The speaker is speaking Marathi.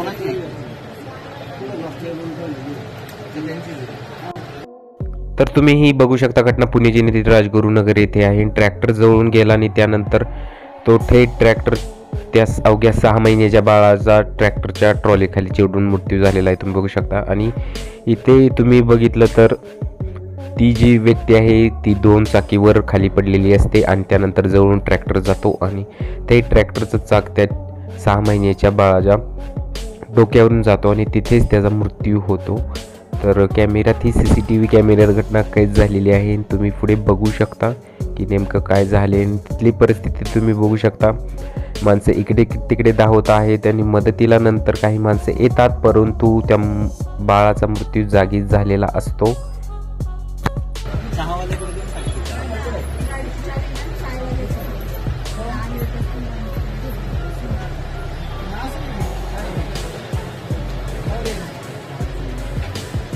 कोणाची? आहे. तर तुम्ही ही बघू शकता घटना पुणे जिल्ह्यातील राजगुरुनगर येथे आहे. ट्रॅक्टर जवळून गेला आणि त्यानंतर तो थेट ट्रॅक्टर त्या अवघ्या सहा महिन्याच्या बाळाचा ट्रॅक्टरच्या ट्रॉलीखाली चिवडून मृत्यू झालेला आहे. तुम्ही बघू शकता. आणि इथे तुम्ही बघितलं तर ती जी व्यक्ती आहे ती दोन चाकीवर खाली पडलेली असते आणि त्यानंतर जवळून ट्रॅक्टर जातो आणि ते ट्रॅक्टरचं चाक त्या सहा महिन्याच्या बाळाच्या डोक्यावरून जातो आणि तिथेच त्याचा मृत्यू होतो. तर कॅमेऱ्यात ही सी सी टी व्ही कॅमेऱ्यात घटना कैद झालेली आहे आणि तुम्ही पुढे बघू शकता की नेमकं काय झाले आणि तिथली परिस्थिती तुम्ही बघू शकता. माणसं इकडे तिकडे धावत आहेत आणि मदतीला नंतर काही माणसं येतात परंतु त्या बाळाचा मृत्यू जागीच झालेला असतो.